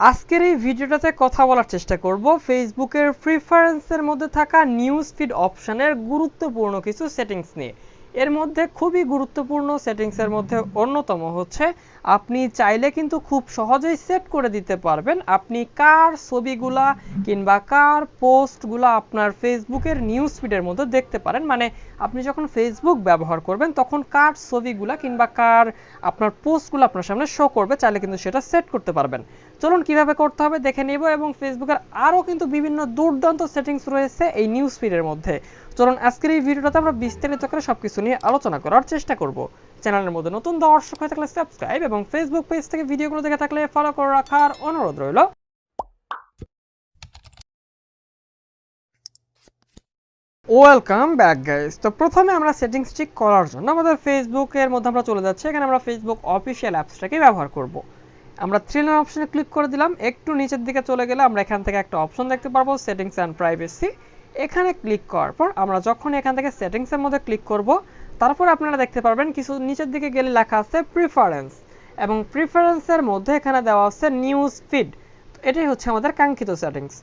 আজকের এই ভিডিওটাতে কথা বলার চেষ্টা করব ফেসবুকের প্রিফারেন্সের মধ্যে থাকা নিউজ ফিড অপশনের গুরুত্বপূর্ণ কিছু সেটিংস নিয়ে। এর মধ্যে খুবই গুরুত্বপূর্ণ সেটিংসের মধ্যে অন্যতম হচ্ছে, আপনি চাইলে কিন্তু খুব সহজেই সেট করে দিতে পারবেন। আপনি কার ছবিগুলা কিংবা কার পোস্টগুলা আপনার ফেসবুকের নিউজ ফিডের মধ্যে দেখতে পারেন। মানে আপনি যখন ফেসবুক ব্যবহার করবেন, তখন কার ছবিগুলা কিংবা কার আপনার পোস্টগুলো আপনার সামনে শো করবে, চাইলে কিন্তু সেটা সেট করতে পারবেন। চলুন কীভাবে করতে হবে দেখে নিব এবং ফেসবুকের আরও কিন্তু বিভিন্ন দুর্দান্ত সেটিংস রয়েছে এই নিউজ ফিডের মধ্যে। চলুন আজকের এই ভিডিওটাতে আমরা বিস্তারিত করে সবকিছু নিয়ে আলোচনা করার চেষ্টা করব। চ্যানেলের মধ্যে নতুন দর্শক হয়ে থাকলে সাবস্ক্রাইব এবং ফেসবুক পেজ থেকে ভিডিওগুলো দেখে থাকলে ফলো করে রাখার অনুরোধ রইল। ওয়েলকাম ব্যাক গাইস তো প্রথমে আমরা সেটিংস ঠিক করার জন্য আমাদের ফেসবুকের মধ্যে আমরা চলে যাচ্ছি। এখানে আমরা ফেসবুক অফিসিয়াল অ্যাপসটাকে ব্যবহার করব। আমরা থ্রি লাইন অপশনে ক্লিক করে দিলাম। একটু নিচের দিকে চলে গেলে আমরা এখান থেকে একটা অপশন দেখতে পারব সেটিংস অ্যান্ড প্রাইভেসি এখানে ক্লিক করার পর আমরা যখন এখান থেকে সেটিংসের মধ্যে ক্লিক করব, তারপর আপনারা দেখতে পারবেন কিছু নিচের দিকে গেলে লেখা আছে প্রিফারেন্স এবং প্রিফারেন্সের মধ্যে এখানে দেওয়া আছে নিউজ ফিড এটাই হচ্ছে আমাদের কাঙ্ক্ষিত সেটিংস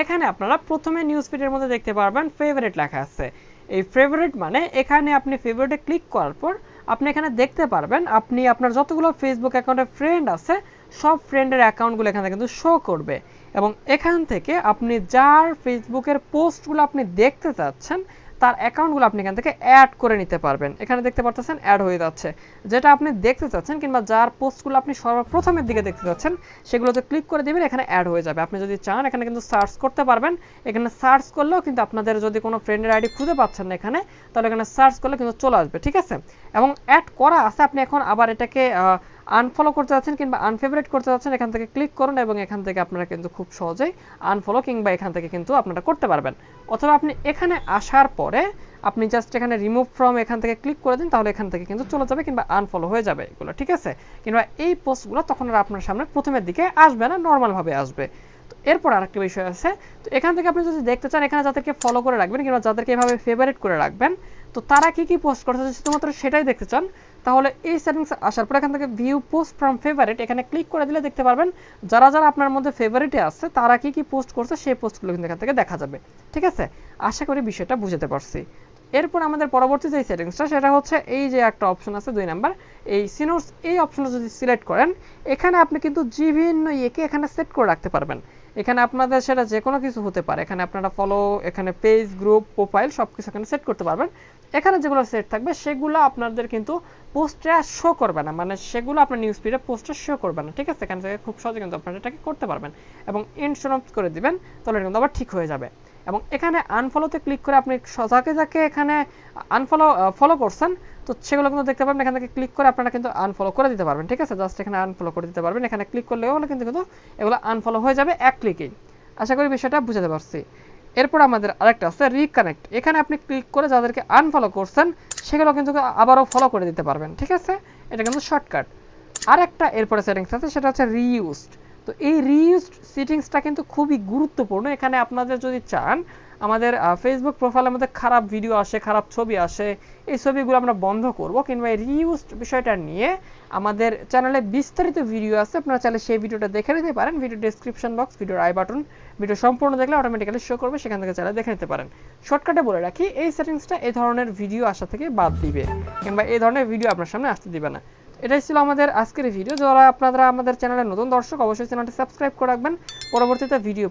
এখানে আপনারা প্রথমে নিউজ ফিডের মধ্যে দেখতে পারবেন ফেভারিট লেখা আছে। এই ফেভারিট মানে এখানে আপনি ফেভারিটে ক্লিক করার পর আপনি এখানে দেখতে পারবেন, আপনি আপনার যতগুলো ফেসবুক অ্যাকাউন্টে ফ্রেন্ড আছে সব ফ্রেন্ডের অ্যাকাউন্টগুলো এখানে কিন্তু শো করবে। এবং এখান থেকে আপনি যার ফেসবুকের পোস্টগুলো আপনি দেখতে চাচ্ছেন, তার অ্যাকাউন্টগুলো আপনি এখান থেকে অ্যাড করে নিতে পারবেন। এখানে দেখতে পাচ্ছেন অ্যাড হয়ে যাচ্ছে। যেটা আপনি দেখতে চাচ্ছেন কিংবা যার পোস্টগুলো আপনি সর্বপ্রথমের দিকে দেখতে চাচ্ছেন, সেগুলোতে ক্লিক করে দিবেন, এখানে অ্যাড হয়ে যাবে। আপনি যদি চান, এখানে কিন্তু সার্চ করতে পারবেন। এখানে সার্চ করলেও কিন্তু আপনাদের যদি কোনো ফ্রেন্ডের আইডি খুঁজে পাচ্ছেন না এখানে, তাহলে এখানে সার্চ করলে কিন্তু চলে আসবে, ঠিক আছে? এবং অ্যাড করা আছে, আপনি এখন আবার এটাকে আনফলো করতে যাচ্ছেন কিংবা আনফেভারেট করতে যাচ্ছেন, এখান থেকে ক্লিক করুন এবং এখান থেকে আপনারা কিন্তু খুব সহজেই আনফলো কিংবা এখান থেকে কিন্তু আপনারা করতে পারবেন। অথবা আপনি এখানে আসার পরে আপনি জাস্ট এখানে রিমুভ ফ্রম এখান থেকে ক্লিক করে দিন, তাহলে এখান থেকে কিন্তু চলে যাবে কিংবা আনফলো হয়ে যাবে এগুলো, ঠিক আছে? কিংবা এই পোস্টগুলো তখন আর আপনার সামনে প্রথমের দিকে আসবে না নর্মালভাবে আসবে। এরপর আরেকটা বিষয় আছে। তো এখান থেকে আপনি যদি দেখতে চান, এখানে যাদেরকে ফলো করে রাখবেন কিংবা যাদেরকে এভাবে ফেভারিট করে রাখবেন, তো তারা কি কি পোস্ট করছে শুধুমাত্র সেটাই দেখতে চান, তাহলে এই সেটিংস আসার পর এখান থেকে ভিউ পোস্ট ফ্রম ফেভারিট এখানে ক্লিক করে দিলে দেখতে পারবেন, যারা যারা আপনার মধ্যে ফেভারিটে আছে, তারা কি কি পোস্ট করছে সেই পোস্টগুলো কিন্তু এখান থেকে দেখা যাবে। ঠিক আছে? আশা করি বিষয়টা বুঝতে পারছি। এরপর আমাদের পরবর্তী যে সেটিংসটা সেটা হচ্ছে এই যে একটা অপশন আছে দুই নাম্বার। এই সিনোস এই অপশনটা যদি সিলেক্ট করেন, এখানে আপনি কিন্তু বিভিন্ন ইয়েকে এখানে সেট করে রাখতে পারবেন। এখানে আপনাদের সেটা যে কোনো কিছু হতে পারে। এখানে আপনারা ফলো এখানে পেজ গ্রুপ প্রোফাইল সব কিছু এখানে সেট করতে পারবেন। এখানে যেগুলো সেট থাকবে, সেগুলো আপনাদের কিন্তু পোস্টে শো করবে না। মানে সেগুলো আপনার নিউজ ফিডে পোস্টে শো করবে না, ঠিক আছে? এখান থেকে খুব সহজে কিন্তু আপনারা এটাকে করতে পারবেন। এবং ইনস্টল করে দিবেন, তাহলে কিন্তু আবার ঠিক হয়ে যাবে। এবং এখানে আনফলোতে ক্লিক করে আপনি যাকে যাকে এখানে আনফলো ফলো করছেন, তো সেগুলো কিন্তু দেখতে পাবেন এখান থেকে ক্লিক করে আপনারা কিন্তু আনফলো করে দিতে পারবেন, ঠিক আছে? জাস্ট এখানে আনফলো করে দিতে পারবেন। এখানে ক্লিক করলেও হলে কিন্তু কিন্তু এগুলো আনফলো হয়ে যাবে এক ক্লিকেই আশা করি বিষয়টা বুঝাতে পারছি। এরপর আমাদের আরেকটা আছে রিকানেক্ট এখানে আপনি ক্লিক করে যাদেরকে আনফলো করছেন, সেগুলো কিন্তু আবারও ফলো করে দিতে পারবেন, ঠিক আছে? এটা কিন্তু শর্টকাট আরেকটা এরপরে সেটিংস আছে, সেটা হচ্ছে রিইউজড তো এই রিইউজড সেটিংসটা কিন্তু খুবই গুরুত্বপূর্ণ। এখানে আপনাদের যদি চান, আমাদের ফেসবুক প্রোফাইলের মধ্যে খারাপ ভিডিও আসে, খারাপ ছবি আসে, এই ছবিগুলো আমরা বন্ধ করব। কিংবা এই রিইউজড বিষয়টা নিয়ে আমাদের চ্যানেলে বিস্তারিত ভিডিও আছে, আপনারা চাইলে সেই ভিডিওটা দেখে নিতে পারেন। ভিডিও ডেসক্রিপশন বক্স ভিডিওর আই বাটন ভিডিও সম্পূর্ণ দেখলে অটোমেটিক্যালি শো করবে, সেখান থেকে চাইলে দেখে নিতে পারেন। শর্টকাটে বলে রাখি, এই সেটিংসটা এই ধরনের ভিডিও আসা থেকে বাদ দিবে, কিংবা এই ধরনের ভিডিও আপনার সামনে আসতে দিবে না। এটাই ছিল আমাদের আজকের ভিডিও যারা আপনারা আমাদের চ্যানেলে নতুন দর্শক, অবশ্যই চ্যানেলটি সাবস্ক্রাইব করে রাখবেন। পরবর্তীতে ভিডিও